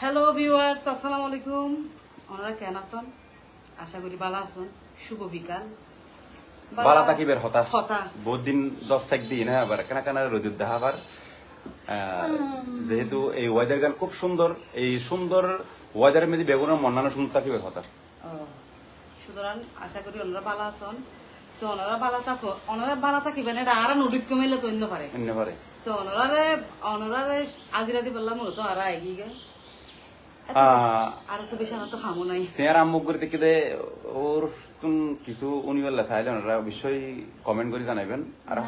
Hello viewers আসসালামু আলাইকুম ওনারা কেন আছেন? আশা করি ভালো আছেন। শুভ বিকাল। বালা থাকিবের হতা হতা বহুত দিন দশ থাক দিন আবার কেনা কেনা দেখা আবার যেহেতু এই ওয়েদার গান খুব সুন্দর এই সুন্দর ওয়েদারের মধ্যে বেগুনের মন্নানো সুন্দর থাকিবে হতা সুতরাং আশা করি ওনারা ভালো আছেন। তো ওনারা ভালো থাকো ওনারা ভালো থাকিবেন এটা আর নদীক কমিলে তো অন্য পারে। এমনি পারে। তো ওনারে ওনারে আজিরা দি বললাম তো আর এগিয়ে আর তো বেশি আমার তো খামো নাই। সিয়ার আম্মুক করে থেকে দে ওর তুম কিছু উনিবেলা চাইলে ওনারা অবশ্যই কমেন্ট করে জানাবেন আর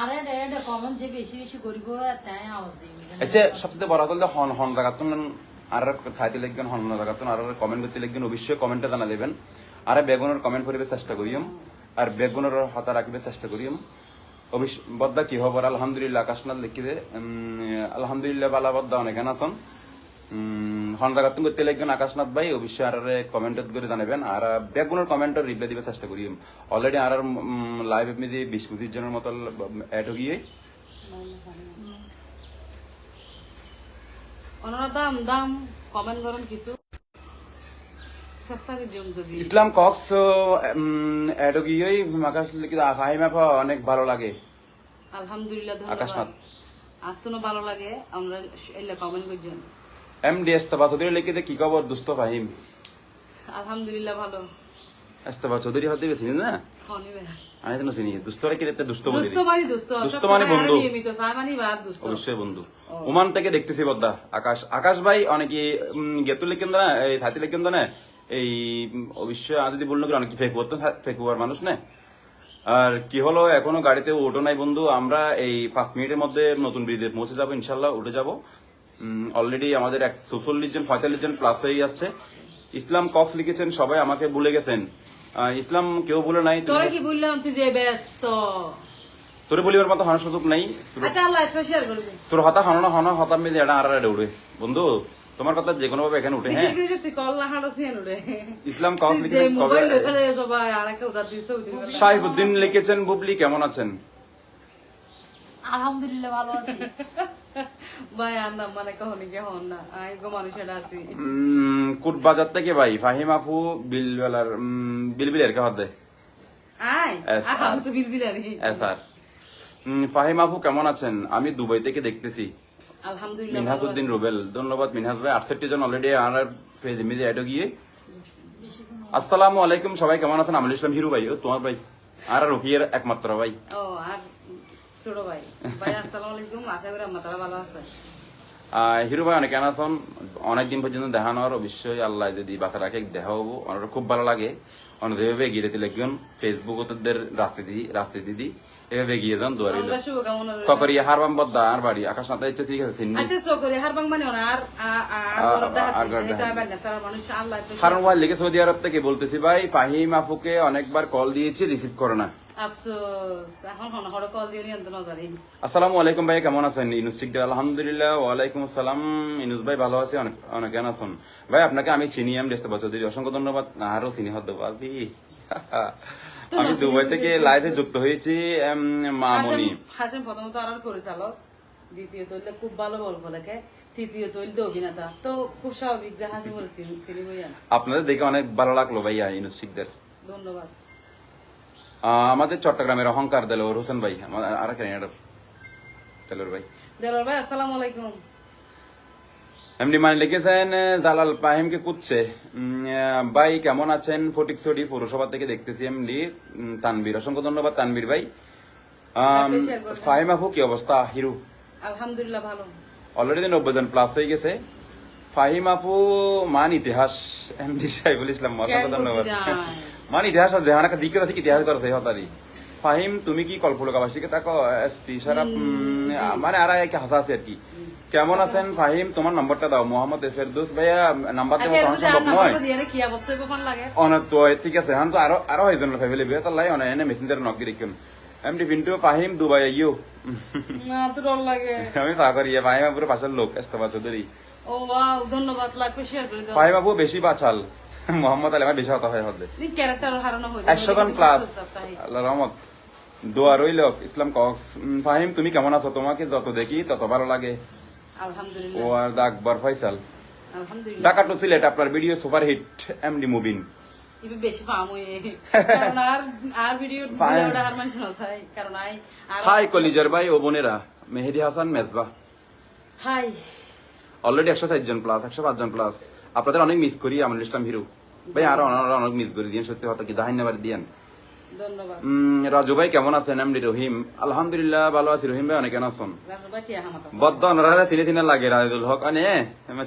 আরে রে কমন যে বেশি বেশি করিব তাই আওয়াজ দিবি আচ্ছা সবচেয়ে বড় কথা হলো হন হন আর লিখবেন হন জায়গাতুন আর কমেন্ট করতে লিখবেন অবশ্যই কমেন্টে জানা দেবেন। আর বেগুনের কমেন্ট করিবে চেষ্টা করিম আর বেগুনের হতা রাখিবে চেষ্টা করিম। অবশ্য বদ্দা কি খবর? আলহামদুলিল্লাহ আকাশনাথ লিখি দে আলহামদুলিল্লাহ বালা বদ্দা অনেক আছেন উম, হন করতে লিখবেন আকাশনাথ ভাই অবশ্যই আর করে জানাবেন। আর কমেন্টের রিপ্লাই দিবে চেষ্টা করিম অলরেডি আর লাইভ এমনি বিশ পঁচিশ জনের মতো অ্যাড হয়ে দাম দাম কমেন্ট করুন কিছু। করি ইসলাম কক্স আকাশ লিখিত ফাহিম অনেক ভালো লাগে। আলহামদুলিল্লাহ আকাশনাথ। আর তো ভালো লাগে আমরা এলে কমেন্ট করছেন এম ডি এস্তফা চৌধুরী লিখিতে কি খবর দুস্থ ফাহিম? আলহামদুলিল্লাহ ভালো। এস্তফা চৌধুরী হতে চিনি না? আমি তো চিনি? দুস্থরে কি রেতে দুস্থ দুস্থ মানে দুস্থ দুস্থ মানে বন্ধু। দুস্থ অবশ্যই বন্ধু। ওমান থেকে দেখতেছি বদ্দা আকাশ। আকাশ ভাই অনেকে গেতু লিখেন না এই থাতি লিখেন না? এই অবশ্যই যদি বলল কি অনেক ফেক করতো ফেক হওয়ার মানুষ না? আর কি হলো এখনও গাড়িতে ওঠো নাই বন্ধু। আমরা এই পাঁচ মিনিটের মধ্যে নতুন ব্রিজে পৌঁছে যাব ইনশাল্লাহ উঠে যাব। অলরেডি আমাদের চৌচল্লিশ জন পঁয়তাল্লিশ জন প্লাস হয়ে যাচ্ছে। ইসলাম কক্স লিখেছেন সবাই আমাকে ভুলে গেছেন। ইসলাম কেউ বলে নাই তোরা কি বললাম তুই যে ব্যস্ত। তোরে বলিবার মতো হানার সুযোগ নাই। তোর- আচ্ছা হতা হানো হানো হতা মিলে এটা আর উঠে বন্ধু তোমার কথা যে কোনো ভাবে এখানে উঠে হ্যাঁ? ইসলাম দিছে শাহিবুদ্দিন লিখেছেন বুবলি কেমন আছেন? আলহামদুলিল্লাহ ভালো আছি। ভাই আর না মানে কে হন না? আই গো মানুষের আছি। কুট বাজার থেকে ভাই ফাহিম আফু বিলবেলার বিলবিলের কে হদে Yes, আমি তো বিলবিলারি স্যার ফাহিম আফু কেমন আছেন? আমি দুবাই থেকে দেখতেছি। আলহামদুলিল্লাহ মিনহাজ ভালো উদ্দিন রুবেল। ধন্যবাদ মিনহাজ ভাই। আটষট্টি জন অলরেডি পেজ অ্যাড গিয়ে। আসসালামু আলাইকুম সবাই কেমন আছেন? আমল ইসলাম হিরু ভাই। ও তোমার ভাই। আর রকিয়ের একমাত্র ভাই। ও আর ছোট ভাই। ভাই আসসালামু আলাইকুম। আশা করি আমার ভালো আছে। হিরো ভাই অনেক আছেন অনেকদিন পর্যন্ত দেখানোর অবশ্যই আল্লাহ যদি বাসা রাখে দেখা হব। খুব ভালো লাগে। অনেক যেভাবে এগিয়ে যেতে লাগবেন ফেসবুক ওদের রাস্তা দিদি রাস্তা দিদি এভাবে এগিয়ে যান দুয়ারি। সকরি হারবাম বদ্দা আর বাড়ি। আকাশ নাতে ইচ্ছে ঠিক আছে চিনি আচ্ছা সকরি মানে আর আর ওয়াই লিখে সৌদি আরব থেকে বলতেছি ভাই ফাহিম আফুকে অনেকবার কল দিয়েছি রিসিভ করে না আসসালামু আলাইকুম ভাই কেমন আছেন? ইনুস ঠিক আলহামদুলিল্লাহ ওয়ালাইকুম আসসালাম। ইনুস ভাই ভালো আছে অনেক অনেক জ্ঞান আছেন। ভাই আপনাকে আমি চিনি আমি দেশতে বছর অসংখ্য ধন্যবাদ আরও চিনি হতে পারবি আমি দুবাই থেকে লাইভে যুক্ত হয়েছি মামনি। হাসেম প্রথমত আর পরিচালক। দ্বিতীয় তৈলে খুব ভালো গল্প লেখে তৃতীয় তৈল অভিনেতা। তো খুব স্বাভাবিক যে হাসি বলে আপনাদের দেখে অনেক ভালো লাগল ভাইয়া ইনুস ধন্যবাদ। আমাদের চট্টগ্রামের অহংকার দেলোর হোসেন ভাই আর দেলোর ভাই। দেলোর ভাই আসসালামু আলাইকুম। এমনি মানে লিখেছেন জালাল পাহিমকে কুচ্ছে ভাই কেমন আছেন? ফটিক সডি পৌরসভা থেকে দেখতেছি এমনি তানবীর অসংখ্য ধন্যবাদ তানবীর ভাই। ফাহিম আফু কি অবস্থা? হিরু? আলহামদুলিল্লাহ ভালো। অলরেডি নব্বই জন প্লাস হয়ে গেছে। ফাহিম আফু মান ইতিহাস এমডি সাহেবুল ইসলাম ধন্যবাদ? মান ইতিহাস আছে দেহানাকা দিকে আছে কি ইতিহাস করেছে হতারি ফাহিম তুমি কি কল্পলোকাবাসীকে তাকো? এসপি সারা মানে আর এক হাসা আছে আর কি। কেমন আছেন ফাহিম? তোমার নম্বরটা দাও। মোহাম্মদ ফেরদৌস ভাইয়া নাম্বার যদি আর সম্ভব নয় অনেক তো ঠিক আছে। হান তো আরও আরও হয়েছেন ফ্যামিলি বিয়ে তার লাই অনেক এনে মেসেঞ্জার নক দিয়ে রেখুন। এমডি পিন্টু ফাহিম দুবাই ইউ না তো ডর লাগে। আমি চা করি ফাহিম আপুর পাশের লোক এস্তফা চৌধুরী। ও ওয়াও ধন্যবাদ লাগবে শেয়ার করে দাও। ফাহিম আপু বেশি বাছাল। মোহাম্মদ আলী আমার বেশি হতা। হয় হতে একশো জন প্লাস আল্লাহ রহমত। দোয়া রইল ইসলাম কক্স। ফাহিম তুমি কেমন আছো? তোমাকে যত দেখি তত ভালো লাগে। ও আর দা আকবর ফয়সাল। ঢাকা টু সিলেট আপনার video super hit MD Mubin hi কলিজার ভাই ও বোনেরা মেহেদি হাসান মেজবা। হাই। অলরেডি একশো জন প্লাস একশো জন প্লাস আপনাদের অনেক মিস করি আমরুল ইসলাম হিরু। ভাই আরও অনেক অনেক মিস করি দিন সত্যি কথা কি দিয়েন। ধন্যবাদ। উম, রাজু ভাই কেমন আছেন? এমডি রহিম। আলহামদুলিল্লাহ ভালো আছি। রহিম ভাই অনেক কেন আছেন ভাই বদ্ধ অনারা চিনি চিনে লাগে রাজুল হক। আনে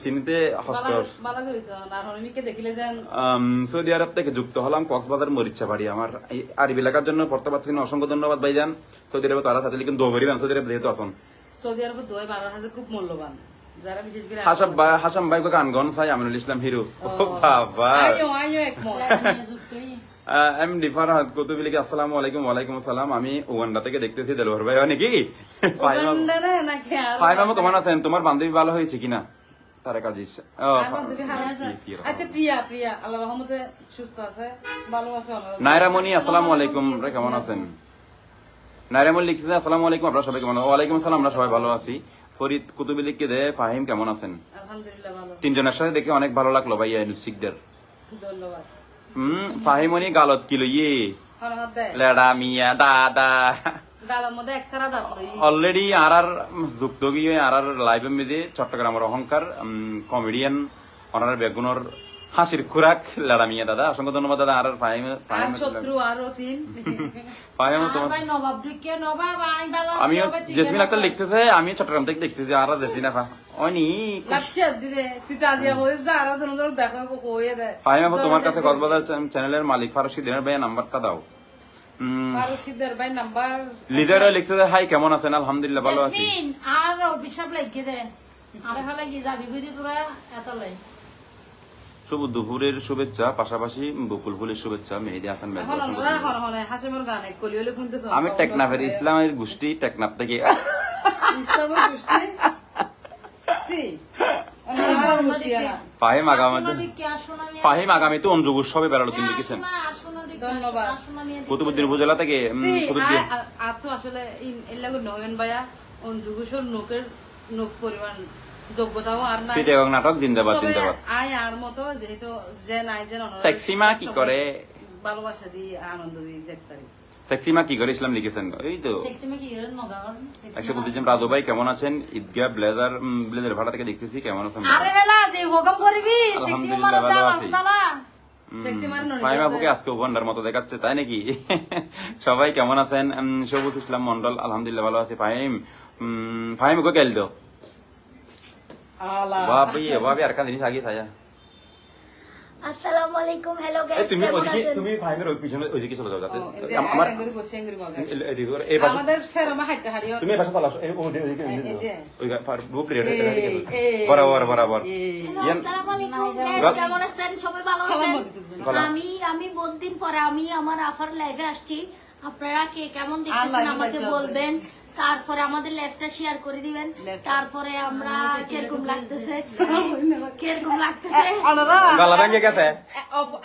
চিনিতে হস্ত। ভালো করেছ। আর হরমিকে দেখিলে যেন আম, সৌদি আরব থেকে যুক্ত হলাম কক্সবাজার মরিচা বাড়ি। আমার আরব এলাকার জন্য পড়তে পারছি অসংখ্য ধন্যবাদ ভাইজান। সৌদি আরবে তারা সাথে লিখুন দোয়া সৌদি আরব যেহেতু আসুন সৌদি আরবের দোয়াই বারো হাজার খুব মূল্যবান। হাসাম ভাই হাসাম ভাই গান গন চাই আমিনুল ইসলাম হিরো। বাবা। আইও আইও একমত এমডি ফারহাদ কুতুবি লিখে আসসালামু আলাইকুম ওয়ালাইকুম আসসালাম। আমি উগান্ডা থেকে দেখতেছি দেলোয়ার ভাই হয় নাকি? ফাইমা কেমন আছেন? তোমার বান্ধবী ভালো হয়েছে কিনা? তারেক আজিজ। ও, আর আছে। কি রকম। আচ্ছা প্রিয়া প্রিয়া আল্লাহ রহমতে সুস্থ আছে ভালো আছে নাইরামণি আসসালামু আলাইকুম রে কেমন আছেন? নাইরামণি লিখছে আসসালামু আলাইকুম আপনারা সবাই কেমন আছেন? ওয়ালাইকুম আসসালাম আমরা সবাই ভালো আছি। ফরিদ কুতুবি লিখকে দে ফাহিম কেমন আছেন? তিনজনের সাথে দেখে অনেক ভালো লাগল ভাইয়া শিখদের হুম ফাহিমনি গালত কিলো ইয়ে। লেডা মিয়া দাদা অলরেডি আর আর যুক্ত গিয়ে আর আর লাইভ মেদে চট্টগ্রামের অহংকার কমেডিয়ান ওনার বেগুনের হাসির খুরাক লেডা মিয়া দাদা। অসংখ্য ধন্যবাদ দাদা আর শত্রু আরও তিন। তোমার ভাই নবাব নবাব? আই জেসমিন আক্তার লিখতেছে আমি চট্টগ্রাম থেকে দেখতেছি আর দেখছি না অনি লাগছে দিদে তুই তো হয়ে যা আর জন জন দেখো কইয়ে দেয়। ফাহিম আপু তোমার কাছে কক্সবাজার চ্যানেলের মালিক দিনের নাম্বারটা দাও। ভাই নাম্বার। লিজারও লিখছে হাই কেমন আছেন? আলহামদুলিল্লাহ ভালো আছি। আর অভিশাপ লাগিয়ে দে। আরে যাবি তোরা? এত লাই শুভ দুপুরের শুভেচ্ছা পাশাপাশি বকুল ফুলের শুভেচ্ছা মেহেদি হাসান আমি টেকনাফের ইসলামের গোষ্ঠী টেকনাফ থেকে। ফাহিম আগামী ফাহিম আগামীতে অঞ্জুগ উৎসবে বেড়ালো তিনি লিখেছেন কুতুবুদ্দিন উপজেলা থেকে কুতুবুদ্দিন আসলে নয়ন ভাইয়া অঞ্জুগুসর নোকের নোক পরিমাণ যোগ্যতাও আর নাই। সিটি নাটক জিন্দাবাদ জিন্দাবাদ। আয় আর মতো যেহেতু যে নাই যে সেক্সিমা কি করে? ভালোবাসা দিয়ে আনন্দ দিয়ে যেতে পারি সেক্সিমা কি করে? ইসলাম লিখেছেন এই তো। সেক্সি মে কি এর নগাওয়ার একশো পঁচিশ জন রাজু ভাই কেমন আছেন? ঈদগাহ ব্লেজার ব্লেজার ভাড়া থেকে দেখতেছি কেমন আছেন? আজকে মতো দেখাচ্ছে তাই নাকি? সবাই কেমন আছেন? সবুজ ইসলাম মন্ডল আলহামদুলিল্লাহ ভালো আছি ফাহিম। উম, ফাহিম ওকে কেল দো আলা ভাবি ভাবি আর একটা জিনিস আগে থাকা আসসালামু আলাইকুম হ্যালো গাইস তুমি আছেন তুমি ওই পিছনে ওইদিকে চলে যাও যাতে আমার। এই- পাশে আমাদের ফেরমা হাইটা হারিও তুমি পাশে চলে আসো এই ওদিকে ওদিকে ওদিকে ওই এই- এই- বরাবর বরাবর আসসালামু আলাইকুম গাইস কেমন আছেন সবাই ভালো আছেন। আমি আমি বহুত দিন পরে আমি আমার আফার লাইভে আসছি। আপনারা কে কেমন দেখতেছেন আমাকে বলবেন? তারপরে আমাদের লাইভটা শেয়ার করে দিবেন। তারপরে আমরা কীরকম লাগতেছে? কীরকম লাগতেছে? গলা ভেঙে গেছে।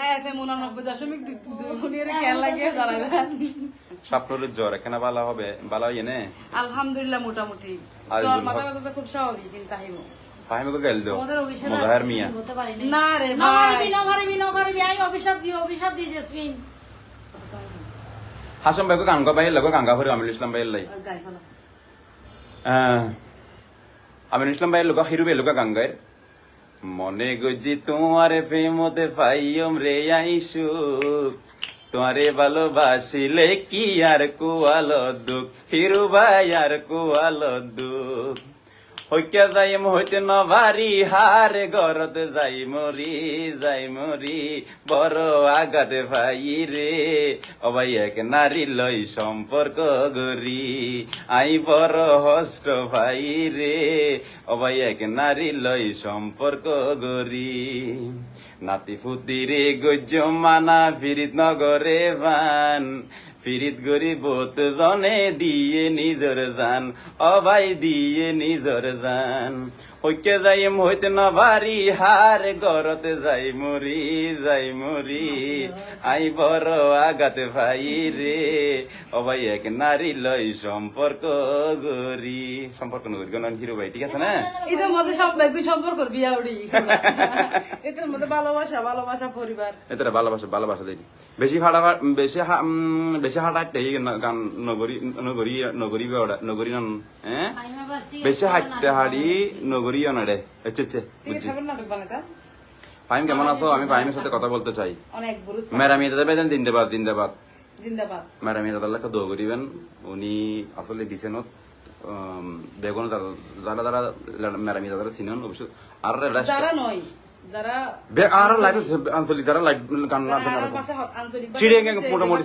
এফএম উনানব্বই দশমিক দুই- দুই উনির কেন লাগে জানাবেন সাপনোরের জ্বর এখানে বালা হবে বালা ইয়ে নে? আলহামদুলিল্লাহ মোটামুটি। জ্বর মাথা। ব্যথা তো খুব স্বাভাবিক কিন্তু তাহিমো ফাহিম গেল মোজাহের মিয়া। না। রে না ভাই। পারবি না পারবি না পারবি আই অভিশাপ দিও অভিশাপ দি জেসমিন। হাসম ভাইকে গাঙ্গা বাইল কান গাঙ্গা ভরে আমিনুল ইসলাম বাইল লাই। আমিনুল ইসলাম বাইল লোক হিরু ভাইয়ের কান গায়ের মনে গজি তোমার প্রেমতে ফাইম রে আইসু। তোমারে ভালোবাসিলে কি আর কোয়াল দুঃখ? হিরু ভাই আর কোয়াল দুঃখ? হইকা যাইম হইতে নভারি হারে গরতে যাই মরি যাই মরি, বড় আগাতে ভাই রে। অবাই এক নারী লই সম্পর্ক গরি আই বড় হষ্ট ভাই রে। অবাই এক নারী লই সম্পর্ক গরি নাতি ফুতি রে গজ্য মানা ফিরিত নগরে বান ফিরিত গরিবত জনে দিয়ে নিজর জান অবাই দিয়ে নিজর জান। হইকে যাইম হইতে না বাড়ি হার গরতে যাই মরি যাই মরি আই বড় আগাতে ভাই রে ও ভাই এক নারী লই সম্পর্ক গরি সম্পর্ক নগরি কোন হিরো ভাই ঠিক আছে না? এটার মধ্যে সব একই সম্পর্ক বিয়া উড়ি। এটার মধ্যে ভালোবাসা ভালোবাসা পরিবার। এতটা ভালোবাসা ভালোবাসা দেই। বেশি হাড়া বেশি বেশি হাঁটা এই গান নগরী নগরী নগরী নগরী নন হ্যাঁ? বেশি হাঁটতে হাড়ি নগরী অনারে এচ্ছে এচ্ছে বুঝছি। খাবেন নাটক বানাতা ফাইম কেমন আছো? আমি ফাইমের সাথে কথা বলতে চাই। অনেক বুরুজ মেরা মেয়ে দাদা দিনদাবাদ জিন্দাবাদ মেরা মেয়ে দাদার লেখা দোয়া করিবেন। উনি আসলে দিছেন বেগুন যারা যারা মেরা মেয়ে দাদারা চিনেন। অবশ্য আর যারা নয়। যারা আর লাইভ আঞ্চলিক যারা লাইভ গান ভাষা আঞ্চলিক মোটামুটি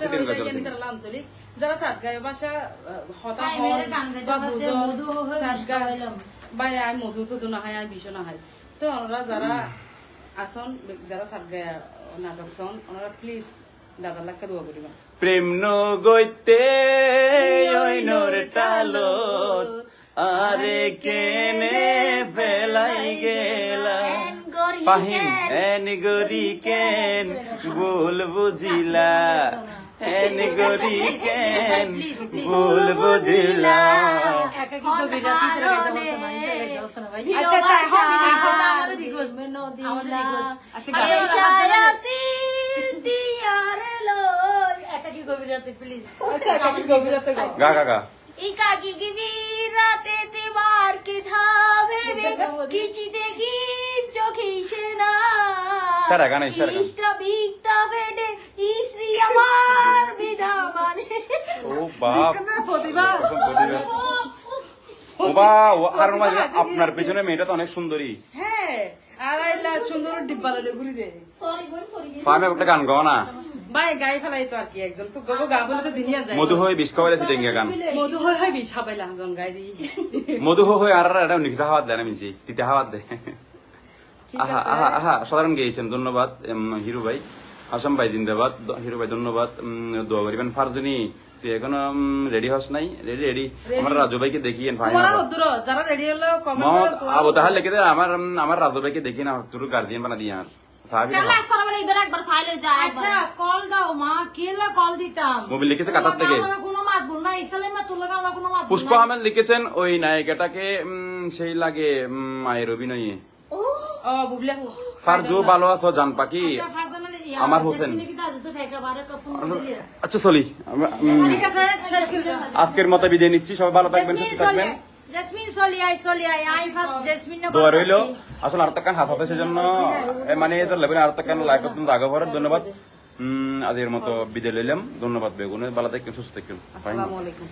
আঞ্চলিক। যারা সাতগাঁয় ভাষা হতা মধু হয়ে আই তো না হয় আই বিষ না হয়। তো ওনারা যারা আসন যারা সাতগাঁয় নাটক সন ওনারা প্লিজ দাদার লাখকে দোয়া করিবা প্রেম নগৈতে ওই নোর টালত আরে কেনে ফাহিম। এন গরি কেন ভুল বুঝিলা। এন গরি কেন ভুল বুঝিলা। আচ্ছা, আচ্ছা। আচ্ছা, আচ্ছা গা গা কি কে ধাবে কিচি দেখি না? সারা গান সারা ইষ্টা বিকটা বেডে ইশ্রী আমার বিধা মানে। ও বাপ। প্রতিভা। ও বা ও আর মাঝে আপনার পেছনে মেয়েটা তো অনেক সুন্দরী। হ্যাঁ আর আইলা সুন্দর ডিব্বা লড়ে ঘুরি দে। সরি বোন ফরি ফাইমে একটা গান গাও না। ভাই গাই ফেলাই তো আর কি একজন। তো গগো গা বলে তো দিনিয়া যায়। মধু হয়ে ডেঙ্গা গান। মধু হয় হয় বিষ খাবাইলাম জন গাই দি। মধু হয়ে আর এটা নিকিতা হাওয়াত দেয় না মিনছি তিতে হাওয়াত দেয়। আহা আহা আহা সাধারণ গেয়েছেন ধন্যবাদ হিরু ভাই। আসাম ভাই জিন্দাবাদ। হিরু ভাই ধন্যবাদ। দোয়া করিবেন। ফারজুনি তুই এখন রেডি হস নাই? রেডি রেডি আমার রাজু ভাইকে দেখিয়েন যারা রেডি হলো কমেন্ট করো আবু তাহার লিখে দে আমার আমার রাজু ভাইকে দেখি না তোর গার্জিয়ান বানা দিয়ে আর। আচ্ছা কল দাও মা কেলা কল দিতাম? মোবিল লিখেছে কাতার থেকে। আমার কোনো মাত বল না ইসালে মা তোর লাগা আমার কোনো মাত বল পুষ্প আহমেদ লিখেছেন ওই নায়িকাটাকে সেই লাগে মায়ের অভিনয়ে। ও ফার জো ভালো আছো জান আচ্ছা আমার হোসেন। বারে কফন দিলি। আচ্ছা চলি। আজকের মতো বিদায় নিচ্ছি সবাই ভালো থাকবেন সুস্থ থাকবেন। আসলে আর কান হাত হাতে সেজন্য। মানে আর কান লাইক করতেন আগে ভরার ধন্যবাদ। উম, আজকের মতো বিদায় লইলাম। ধন্যবাদ বেগুনে ভালো থাকেন সুস্থ থাকেন আসসালামু আলাইকুম।